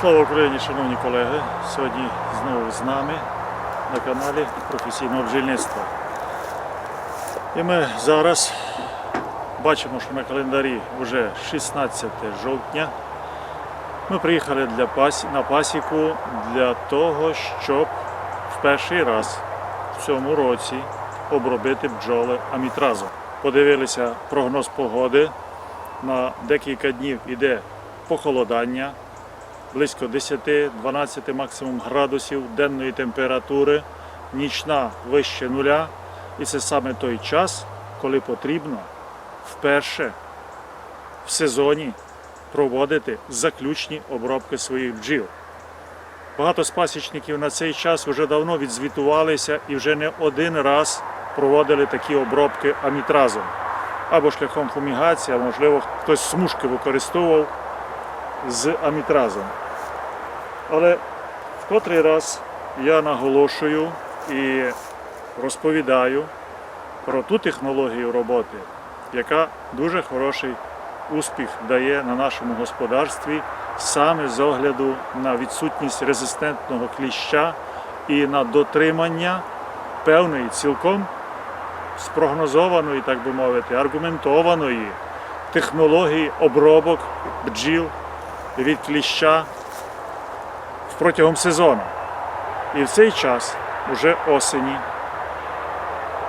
Слава Україні, шановні колеги! Сьогодні знову з нами на каналі професійного бджільництва. І ми зараз бачимо, що на календарі вже 16 жовтня. Ми приїхали для пас... на пасіку для того, щоб в перший раз в цьому році обробити бджоли амітразом. Подивилися прогноз погоди. На декілька днів іде похолодання близько 10-12 максимум градусів денної температури, нічна вище нуля. І це саме той час, коли потрібно вперше в сезоні проводити заключні обробки своїх бджіл. Багато з пасічників на цей час вже давно відзвітувалися і вже не один раз проводили такі обробки амітразом або шляхом фумігації, а можливо хтось смужки використовував з амітразом. Але в котрий раз я наголошую і розповідаю про ту технологію роботи, яка дуже хороший успіх дає на нашому господарстві саме з огляду на відсутність резистентного кліща і на дотримання певної цілком спрогнозованої, так би мовити, аргументованої технології обробок бджіл від кліща протягом сезону. І в цей час, уже осені,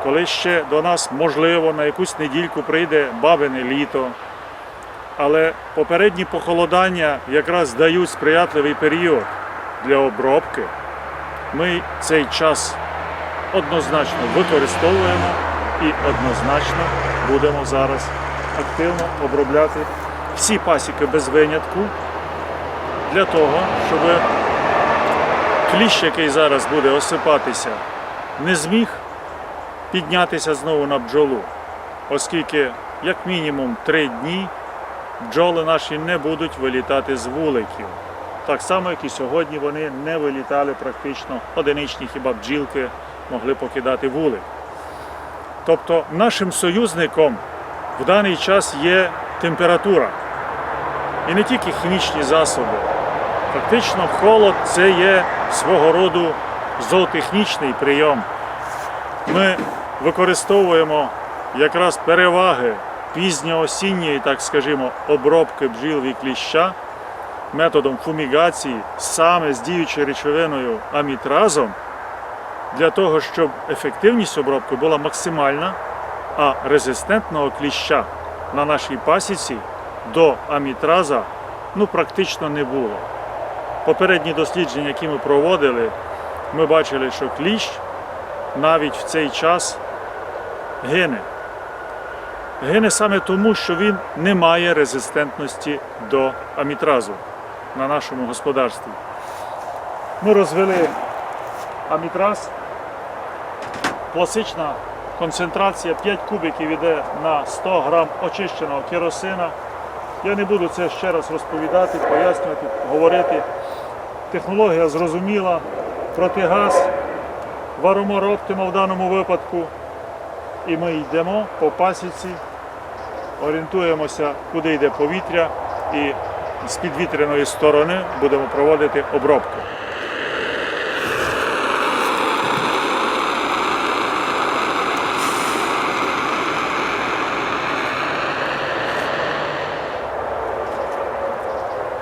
коли ще до нас, можливо, на якусь недільку прийде бабине літо, але попередні похолодання якраз дають сприятливий період для обробки, ми цей час однозначно використовуємо і однозначно будемо зараз активно обробляти всі пасіки без винятку для того, щоб кліщ, який зараз буде осипатися, не зміг піднятися знову на бджолу, оскільки як мінімум три дні бджоли наші не будуть вилітати з вуликів. Так само, як і сьогодні вони не вилітали практично одиничні хіба бджілки могли покидати вулик. Тобто нашим союзником в даний час є температура. І не тільки хімічні засоби. Фактично холод це є свого роду зоотехнічний прийом. Ми використовуємо якраз переваги пізньоосінньої, так скажімо, обробки бджіл від кліща методом фумігації саме з діючою речовиною амітразом для того, щоб ефективність обробки була максимальна, а резистентного кліща на нашій пасіці до амітраза ну, практично не було. Попередні дослідження, які ми проводили, ми бачили, що кліщ навіть в цей час гине. Гине саме тому, що він не має резистентності до амітразу на нашому господарстві. Ми розвели амітраз. Класична концентрація 5 кубиків йде на 100 грам очищеного керосина. Я не буду це ще раз розповідати, пояснювати, говорити. Технологія зрозуміла, протигаз, варомор оптима в даному випадку. І ми йдемо по пасіці, орієнтуємося, куди йде повітря, і з підвітряної сторони будемо проводити обробку.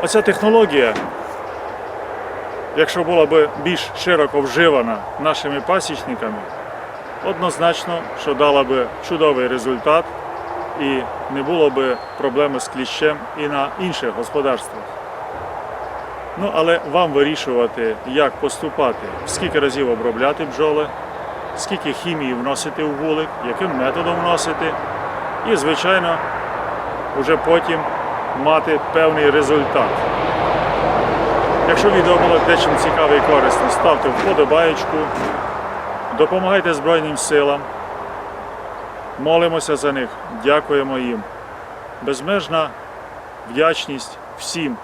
Оця технологія, якщо була б більш широко вживана нашими пасічниками, однозначно, що дала б чудовий результат і не було б проблеми з кліщем і на інших господарствах. Ну, але вам вирішувати, як поступати, скільки разів обробляти бджоли, скільки хімії вносити в вулик, яким методом вносити, і, звичайно, вже потім мати певний результат. Якщо відео було дечим цікаве і корисне, ставте вподобаєчку, допомагайте Збройним силам, молимося за них, дякуємо їм. Безмежна вдячність всім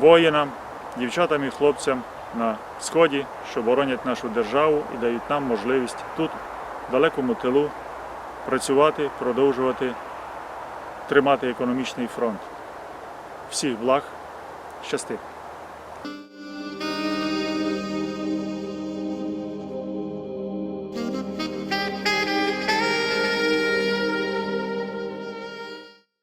воїнам, дівчатам і хлопцям на сході, що боронять нашу державу і дають нам можливість тут, в далекому тилу, працювати, продовжувати тримати економічний фронт. Всіх благ, щасти!